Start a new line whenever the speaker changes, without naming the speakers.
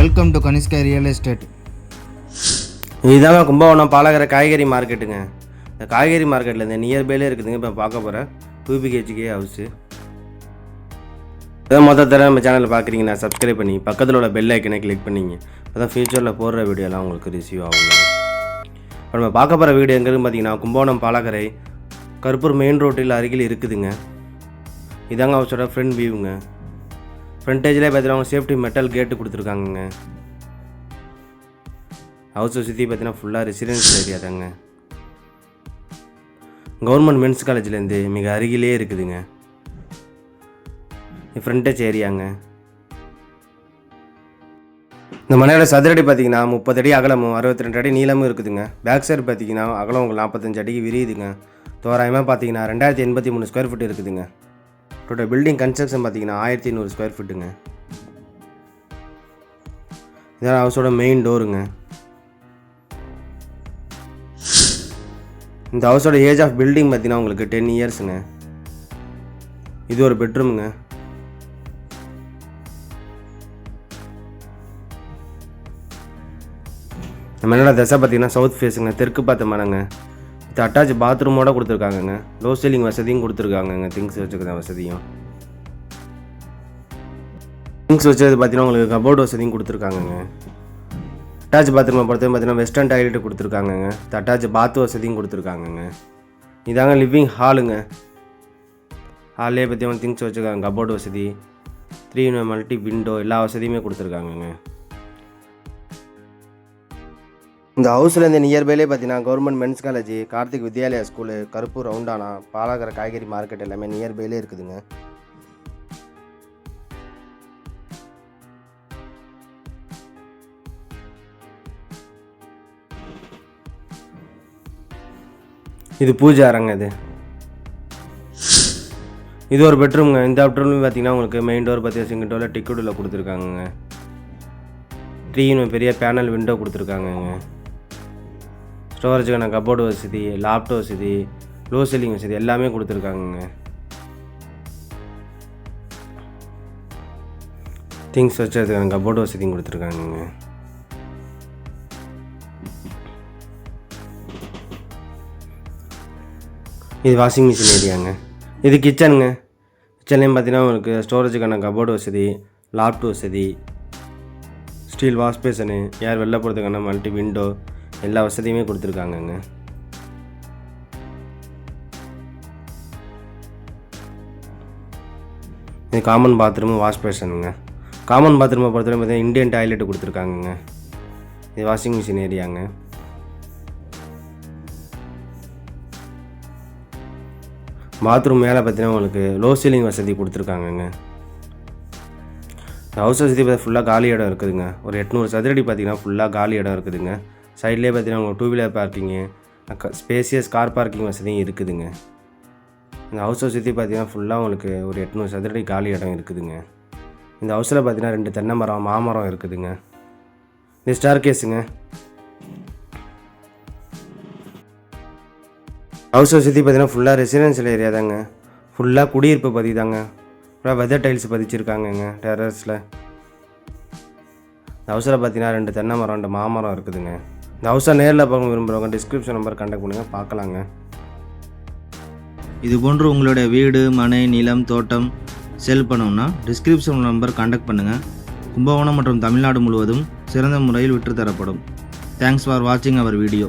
Welcome to Kanishka real estate
இதுதாங்க கும்பகோணம் பாலகர காய்கறி மார்க்கெட்டுங்க. இந்த காய்கறி மார்க்கெட்டில் இந்த நியர்பைலே இருக்குதுங்க. இப்போ பார்க்க போகிறேன் டூ பிஹெச்கே ஹவுஸு இதான் மொத்த தர நம்ம சேனலில் பார்க்குறீங்கன்னா சப்ஸ்கிரைப் பண்ணி பக்கத்தில் உள்ள பெல் ஐக்கனை கிளிக் பண்ணிங்க. அதான் ஃபியூச்சரில் போடுற வீடியோலாம் உங்களுக்கு ரிசீவ் ஆகுங்க. இப்போ நம்ம பார்க்க போகிற வீடியோ எங்கேருந்து பார்த்தீங்கன்னா கும்பகோணம் பாலகரை கருப்பூர் மெயின் ரோட்டில் அருகில் இருக்குதுங்க. இதாங்க ஹவுஸோட ஃப்ரண்ட் வியூங்க ஃப்ரண்டேஜ்லேயே பார்த்தீங்கன்னா அவங்க சேஃப்டி மெட்டல் கேட்டு கொடுத்துருக்காங்கங்க. ஹவுஸை சுற்றி பார்த்தீங்கன்னா ஃபுல்லாக ரெசிடென்ஷியல் ஏரியா தாங்க. கவர்மெண்ட் மென்ஸ் காலேஜ்லேருந்து மிக அருகிலே இருக்குதுங்க. ஃப்ரண்டேஜ் ஏரியாங்க இந்த மனையோட சதுரடி பார்த்தீங்கன்னா முப்பது அடி அகலமும் அறுபத்தி ரெண்டு அடி நீளமும் இருக்குதுங்க. பேக் சைடு பார்த்தீங்கன்னா அகலம் உங்களுக்கு நாற்பத்தஞ்சு அடிக்கு விரியுதுங்க. தோராயமாக பார்த்தீங்கன்னா ரெண்டாயிரத்தி எண்பத்தி மூணு ஸ்கொயர் ஃபீட் இருக்குதுங்க. டோட்டல் பில்டிங் கன்ஸ்ட்ரக்ஷன் பார்த்தீங்கன்னா ஆயிரத்தி நூறு ஸ்கொயர் ஃபீட்டுங்க இதான் ஹவுஸோட மெயின் டோருங்க இந்த ஹவுஸோட ஏஜ் ஆஃப் பில்டிங் பார்த்தீங்கன்னா உங்களுக்கு டென் இயர்ஸுங்க இது ஒரு பெட்ரூமுங்க நம்ம என்னோட திசை பார்த்தீங்கன்னா சவுத் ஃபேஸுங்க தெற்கு பார்த்த மனங்க இது அட்டாச் பாத்ரூமோட கொடுத்துருக்காங்கங்க. லோ சீலிங் வசதியும் கொடுத்துருக்காங்கங்க திங்ஸ் வச்சுக்கிற வசதியும். திங்ஸ் வச்சது பார்த்தீங்கன்னா உங்களுக்கு கபோர்டு வசதியும் கொடுத்துருக்காங்கங்க. அட்டாச் பாத்ரூமை பொறுத்தவரை பார்த்தீங்கன்னா வெஸ்டர்ன் டாய்லெட் கொடுத்துருக்காங்கங்க. அட்டாச் பாத் வசதியும் கொடுத்துருக்காங்கங்க. இதாங்க லிவிங் ஹாலுங்க ஹாலே பார்த்தீங்கன்னா திங்ஸ் வச்சுருக்காங்க கபோர்டு வசதி த்ரீ மல்டி விண்டோ எல்லா வசதியுமே கொடுத்துருக்காங்கங்க. இந்த ஹவுஸ்லேருந்து நியர்பைலே பார்த்தீங்கன்னா government men's college Karthik Vidyalaya school Karuppur ரவுண்டானா பாலாகர காய்கறி மார்க்கெட் எல்லாமே நியர்பைலே இருக்குதுங்க. இது பூஜை அரங்க இது. இது ஒரு பெட்ரூம்ங்க இந்த பெட்ரூம் பார்த்தீங்கன்னா உங்களுக்கு மெயின் டோர் பார்த்தீங்கன்னா சிங்கிள் டோரில் டிக்கெட்டில் கொடுத்துருக்காங்கங்க. ட்ரீன்னு பெரிய பேனல் விண்டோ கொடுத்துருக்காங்கங்க. ஸ்டோரேஜுக்கான கபோர்டு வசதி லேப்டாப் வசதி லோ செல்லிங் வசதி எல்லாமே கொடுத்துருக்காங்கங்க. திங்ஸ் வச்சதுக்கான கபோர்டு வசதியும் கொடுத்துருக்காங்கங்க. இது வாஷிங் மிஷின் ஏரியாங்க இது கிச்சனுங்க கிச்சன்லேயும் பார்த்தீங்கன்னா உங்களுக்கு ஸ்டோரேஜுக்கான கபோர்டு வசதி லேப்டாப் வசதி ஸ்டீல் வாஷ் பேசனு யார் வெளில போகிறதுக்கான மல்டி விண்டோ எல்லா வசதியுமே கொடுத்துருக்காங்கங்க. இது காமன் பாத்ரூமு வாஷ் பேஷனுங்க காமன் பாத்ரூமை பொறுத்தவரை பார்த்தீங்கன்னா இந்தியன் டாய்லெட் கொடுத்துருக்காங்கங்க. இது வாஷிங் மிஷின் ஏரியாங்க பாத்ரூம் மேலே பார்த்தீங்கன்னா உங்களுக்கு லோ சீலிங் வசதி கொடுத்துருக்காங்கங்க. ஹவுஸ் வசதி பார்த்தா ஃபுல்லாக காலி இடம் இருக்குதுங்க. ஒரு எட்நூறு சதுரடி பார்த்தீங்கன்னா ஃபுல்லாக காலி இடம் இருக்குதுங்க. சைட்லேயே பார்த்தீங்கன்னா உங்களுக்கு two wheeler parking spacious car parking வசதியும் இருக்குதுங்க. இந்த ஹவுஸை சுற்றி பார்த்தீங்கன்னா ஃபுல்லாக உங்களுக்கு ஒரு எட்நூறு சதுரடி காலி இடம் இருக்குதுங்க. இந்த ஹவுஸில் பார்த்தீங்கன்னா ரெண்டு தென்னை மரம் மாமரம் இருக்குதுங்க. இது ஸ்டார் கேஸுங்க ஹவுஸை சுற்றி பார்த்தீங்கன்னா ஃபுல்லாக ரெசிடென்ஷியல் ஏரியா தாங்க. ஃபுல்லாக குடியிருப்பு பதி தாங்க. ஃபுல்லாக வெதர் டைல்ஸ் பதிச்சிருக்காங்கங்க டெரஸில் இந்த ஹவுஸில் பார்த்தீங்கன்னா ரெண்டு தென்னை மரம் ரெண்டு மாமரம் இருக்குதுங்க. இந்த ஹவுஸை நேரில் பார்க்க விரும்புகிறவங்க டிஸ்கிரிப்ஷன் நம்பர் கண்டக்ட் பண்ணுங்கள் பார்க்கலாங்க.
இது போன்று உங்களுடைய வீடு மனை நிலம் தோட்டம் செல் பண்ணோம்னா டிஸ்கிரிப்ஷன் நம்பர் கண்டக்ட் பண்ணுங்கள் கும்பகோணம் மற்றும் தமிழ்நாடு முழுவதும் சிறந்த முறையில் விற்றுத்தரப்படும். தேங்க்ஸ் ஃபார் வாட்சிங் அவர் வீடியோ